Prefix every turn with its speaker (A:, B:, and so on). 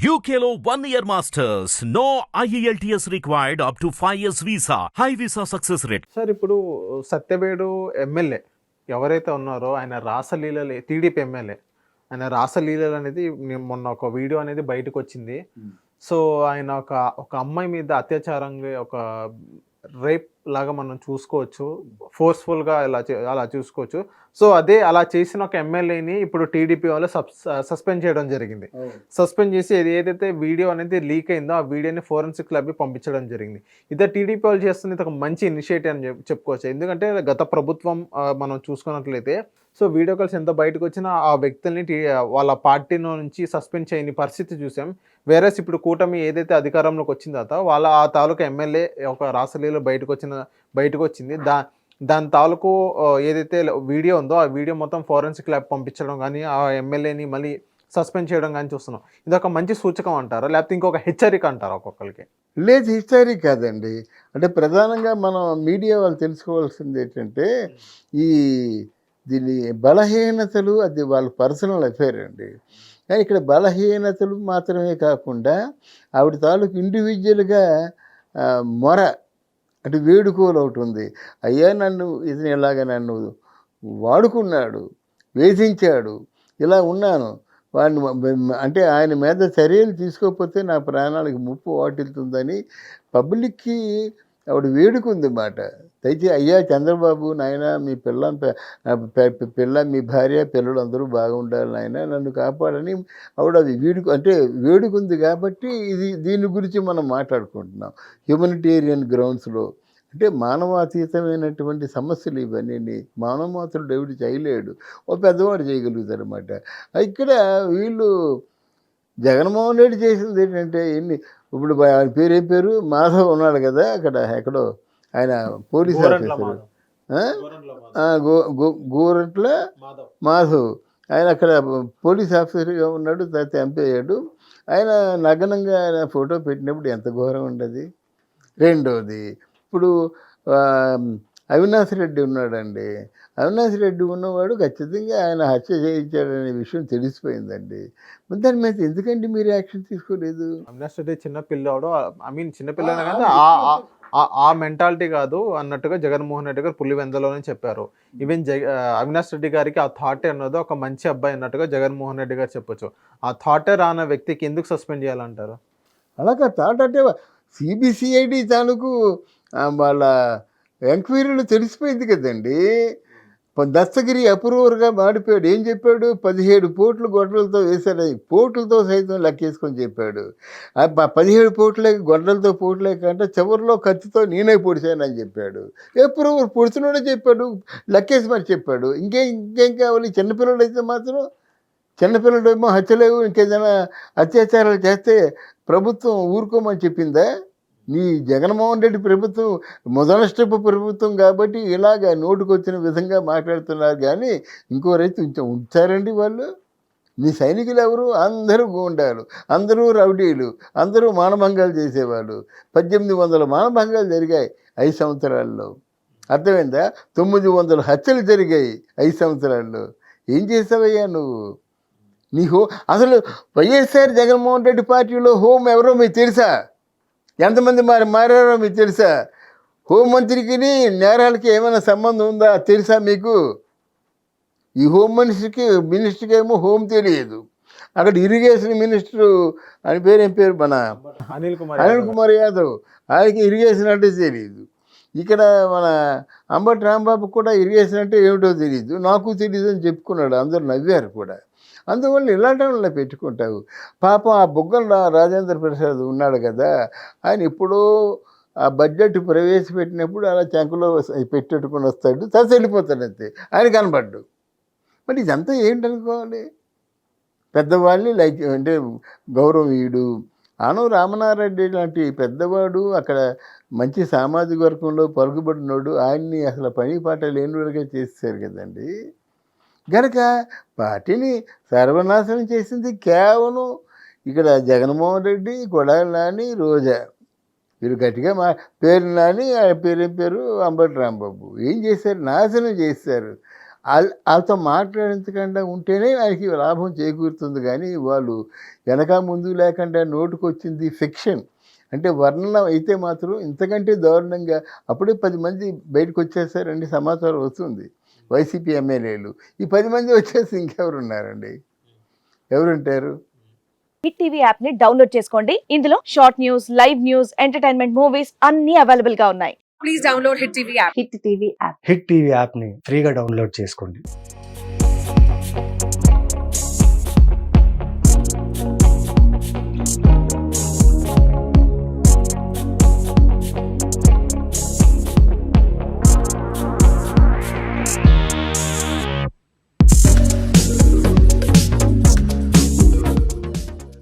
A: One year masters. No E IELTS required up to 5 years visa. High visa success rate.
B: Sir ఇప్పుడు Satyavedu MLA ఎవరైతే ఉన్నారో ఆయన రాసలీలలు TDP MLA ఆయన రాసలీలలు అనేది నేను మొన్న ఒక వీడియో అనేది బయటకు వచ్చింది సో ఆయన ఒక ఒక అమ్మాయి మీద అత్యాచారంగా ఒక రేప్ లాగా మనం చూసుకోవచ్చు. ఫోర్స్ఫుల్గా ఇలా అలా చూసుకోవచ్చు. సో అదే అలా చేసిన ఒక ఎమ్మెల్యేని ఇప్పుడు టీడీపీ వాళ్ళు సస్పెండ్ చేయడం జరిగింది. సస్పెండ్ చేసి ఏది- ఏదైతే వీడియో అనేది లీక్ అయిందో ఆ వీడియోని ఫోరెన్సిక్ ల్యాబ్కి పంపించడం జరిగింది. ఇదే టీడీపీ వాళ్ళు చేస్తుంది ఇది ఒక మంచి ఇనిషియేటివ్ అని చెప్- చెప్పుకోవచ్చు. ఎందుకంటే గత ప్రభుత్వం మనం చూసుకున్నట్లయితే సో వీడియో కాల్స్ ఎంత బయటకు వచ్చినా ఆ వ్యక్తుల్ని వాళ్ళ పార్టీ నుంచి సస్పెండ్ చేయని పరిస్థితి చూసాం. వేరే ఇప్పుడు కూటమి ఏదైతే అధికారంలోకి వచ్చిన తర్వాత వాళ్ళ ఆ తాలూకా ఎమ్మెల్యే ఒక రాసలీలో బయటకు వచ్చిన బయటకు వచ్చింది దా దాని తాలూకు ఏదైతే వీడియో ఉందో ఆ వీడియో మొత్తం ఫోరెన్సిక్ ల్యాబ్ పంపించడం కానీ ఆ ఎమ్మెల్యేని మళ్ళీ సస్పెండ్ చేయడం కానీ చూస్తున్నాం. ఇది ఒక మంచి సూచకం అంటారా? లేకపోతే ఇంకొక హెచ్చరిక అంటారా ఒక్కొక్కరికి?
C: లేదు హిస్టరీ కాదండి. అంటే ప్రధానంగా మనం మీడియా వాళ్ళు తెలుసుకోవాల్సింది ఏంటంటే ఈ దీని బలహీనతలు అది వాళ్ళ పర్సనల్ అఫేర్ అండి. కానీ ఇక్కడ బలహీనతలు మాత్రమే కాకుండా ఆవిడ తాలూకు ఇండివిజువల్గా మొర అంటే వేడుకోలు ఒకటి ఉంది. అయ్యా నన్ను ఇతను ఇలాగ నన్ను వాడుకున్నాడు వేధించాడు ఇలా ఉన్నాను. వాడిని అంటే ఆయన మీద చర్యలు తీసుకోకపోతే నా ప్రాణాలకు ముప్పు వాటిల్తుందని పబ్లిక్కి ఆవిడ వేడుకుంది మాట. అయితే అయ్యా చంద్రబాబు నాయన మీ పిల్ల పిల్ల మీ భార్య పిల్లలు అందరూ బాగుండాలి నాయన నన్ను కాపాడని ఆవిడ అది వేడుకు అంటే వేడుకుంది కాబట్టి ఇది దీని గురించి మనం మాట్లాడుకుంటున్నాం. హ్యూమనిటేరియన్ గ్రౌండ్స్లో అంటే మానవాతీతమైనటువంటి సమస్యలు ఇవన్నీ మానవమాతలు ఎవడు చేయలేడు. ఓ పెద్దవాడు చేయగలుగుతారు అనమాట ఇక్కడ వీళ్ళు జగన్మోహన్ రెడ్డి చేసింది ఏంటంటే ఎన్ని ఇప్పుడు ఆయన పేరు ఏం పేరు? మాధవ్ ఉన్నాడు కదా అక్కడ ఎక్కడో. ఆయన పోలీస్ ఆఫీసర్?
B: గోరంట్ల మాధవ్.
C: ఆయన అక్కడ పోలీస్ ఆఫీసర్గా ఉన్నాడు తర్వాత ఎంపీ అయ్యాడు. ఆయన నగ్నంగా ఆయన ఫోటో పెట్టినప్పుడు ఎంత ఘోరం ఉండదు. రెండోది ఇప్పుడు అవినాష్ రెడ్డి ఉన్నాడండి. అవినాష్ రెడ్డి ఉన్నవాడు ఖచ్చితంగా ఆయన హత్య చేయించాడనే విషయం తెలిసిపోయిందండి. దాని మీద ఎందుకండి మీరు యాక్షన్ తీసుకోలేదు?
B: అవినాష్ రెడ్డి చిన్న పిల్లోడు. ఐ మీన్ చిన్న పిల్లనే కానీ ఆ- ఆ- ఆ- ఆ మెంటాలిటీ కాదు అన్నట్టుగా జగన్మోహన్ రెడ్డి గారు పులివెందలోనే చెప్పారు. ఈవెన్ జగ అవినాష్ రెడ్డి గారికి ఆ థాట్ అన్నది ఒక మంచి అబ్బాయి అన్నట్టుగా జగన్మోహన్ రెడ్డి గారు చెప్పొచ్చు. ఆ థాటే రాన వ్యక్తికి ఎందుకు సస్పెండ్ చేయాలంటారు?
C: అలాగా థాట్ అంటే సిబిసిఐడి తాలూకు వాళ్ళ ఎంక్వైరీలు తెలిసిపోయింది కదండి. ప- దస్తగిరి అప్రూవర్గా మాడిపోయాడు ఏం చెప్పాడు? పదిహేడు పోట్లు గొడ్డలతో వేశాడు. పోట్లతో సైతం లెక్కేసుకొని చెప్పాడు. పదిహేడు పోట్లే గొడ్డలతో పోట్లే కంటే చివరిలో కత్తితో నేనే పొడిచానని చెప్పాడు. అప్రూవర్ పొడిచినోడే చెప్పాడు. లెక్కేసి మరి చెప్పాడు. ఇంకేం ఇంకేం కావాలి? చిన్నపిల్లలు అయితే మాత్రం చిన్నపిల్లలు ఏమో హత్యలేవు. ఇంకేదైనా అత్యాచారాలు చేస్తే ప్రభుత్వం ఊరుకోమని చెప్పిందా? నీ జగన్మోహన్ రెడ్డి ప్రభుత్వం మొదల స్టెప్ ప్రభుత్వం కాబట్టి ఇలాగ నోటుకొచ్చిన విధంగా మాట్లాడుతున్నారు. కానీ ఇంకో రైతు ఉంచ- ఉంచారండి వాళ్ళు. నీ సైనికులు ఎవరు? అందరూ గూండాలు అందరూ రౌడీలు అందరూ మానభంగాలు చేసేవాళ్ళు. పద్దెనిమిది వందల మానభంగాలు జరిగాయి ఐదు సంవత్సరాల్లో. అర్థమైందా? తొమ్మిది వందల హత్యలు జరిగాయి ఐదు సంవత్సరాల్లో. ఏం చేసావయ్యా నువ్వు? నీ హో అసలు వైఎస్ఆర్ జగన్మోహన్ రెడ్డి పార్టీలో హోం ఎవరో మీకు తెలుసా? ఎంతమంది మారి మారారో మీకు తెలుసా? హోంమంత్రికి నేరాలకి ఏమైనా సంబంధం ఉందా తెలుసా మీకు? ఈ హోమ్ మినిస్టర్కి మినిస్టర్కి ఏమో హోమ్ తెలియదు. అక్కడ ఇరిగేషన్ మినిస్టర్ అని పేరు ఏం పేరు మన?
B: అనిల్ కుమార్
C: అనిల్. కుమార్ యాదవ్. ఆయనకి ఇరిగేషన్ అంటే తెలియదు. ఇక్కడ మన అంబటి రాంబాబు కూడా ఇరిగేషన్ అంటే ఏమిటో తెలియదు. నాకు తెలియదు అని చెప్పుకున్నాడు. అందరూ నవ్వారు కూడా. అందువల్ల ఇలాంటి పెట్టుకుంటావు. పాపం ఆ బుగ్గల రా- రాజేంద్ర ప్రసాద్ ఉన్నాడు కదా ఆయన ఎప్పుడో ఆ బడ్జెట్ ప్రవేశపెట్టినప్పుడు అలా చంకలో పెట్టెట్టుకుని వస్తాడు తర్వాత వెళ్ళిపోతాడు అంతే ఆయన కనబడ్డు. మరి ఇదంతా ఏంటనుకోవాలి? పెద్దవాళ్ళని లైక్ అంటే గౌరవీయుడు ఆను రామనారెడ్డి లాంటి పెద్దవాడు అక్కడ మంచి సామాజిక వర్గంలో పలుకుబడినోడు ఆయన్ని అసలు పని పాట లేనివాడుగా చేస్తారు కదండి. గనక పార్టీని సర్వనాశనం చేసింది కేవలం ఇక్కడ జగన్మోహన్ రెడ్డి కొడాలి నాని రోజా. వీరు గట్టిగా మా పేరు నాని ఆ పేరు పేరు? అంబటి రాంబాబు. ఏం చేశారు? నాశనం చేశారు. వాళ్ళ- వాళ్ళతో మాట్లాడించకుండా ఉంటేనే ఆయనకి లాభం చేకూరుతుంది కానీ వాళ్ళు వెనక ముందు లేకుండా నోటుకొచ్చింది ఫిక్షన్. అంటే వర్ణన అయితే మాత్రం ఇంతకంటే దారుణంగా అప్పుడే పది మంది బయటకు వచ్చేసారండి సమాచారం వస్తుంది. వైసీపీ ఎమ్మెల్యేలు. ఈ పది మంది వచ్చేసి ఇంకెవరు ఉన్నారండి ఎవరుంటారు?
D: హిట్ టీవీ యాప్ని డౌన్లోడ్ చేసుకోండి. ఇందులో short news live news entertainment movies అన్ని అవైలబుల్గా ఉన్నాయి.
E: please download Hit TV app.
D: Hit TV app.
F: Hit TV యాప్ని ఫ్రీగా డౌన్లోడ్ చేసుకోండి.